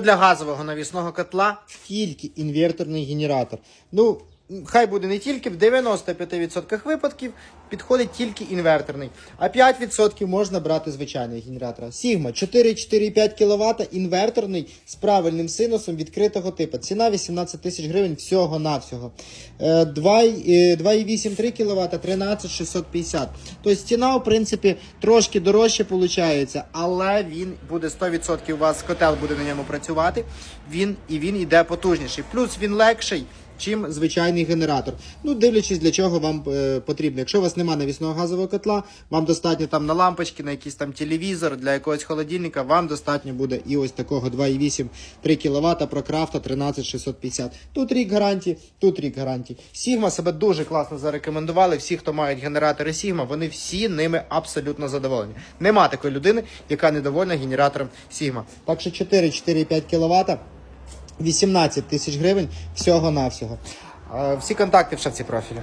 Для газового навісного котла тільки інверторний генератор. Ну, хай буде не тільки, в 95% випадків підходить тільки інверторний, а 5% можна брати звичайний генератор. Sigma 4,4,5 кВт, інверторний з правильним синусом відкритого типу. Ціна 18 тисяч гривень всього-навсього. Е, 2,8-3 кВт 13 650. Тобто ціна, в принципі, трошки дорожче виходить, але він буде 100% у вас котел буде на ньому працювати. Він і він іде потужніший. Плюс він легший. Чим звичайний генератор. Ну, дивлячись, для чого вам е, потрібно. Якщо у вас немає навісного газового котла, вам достатньо там на лампочки, на якийсь там телевізор, для якогось холодильника, вам достатньо буде і ось такого 2,8 3 кВт прокрафта 13650. Тут рік гарантії, тут рік гарантії. Sigma себе дуже класно зарекомендували. Всі, хто мають генератори Sigma, вони всі ними абсолютно задоволені. Нема такої людини, яка недовольна генератором Sigma. Так що 4-4,5 кВт. 18 тисяч гривень всього-навсього. Е, Всі контакти в шапці профілю.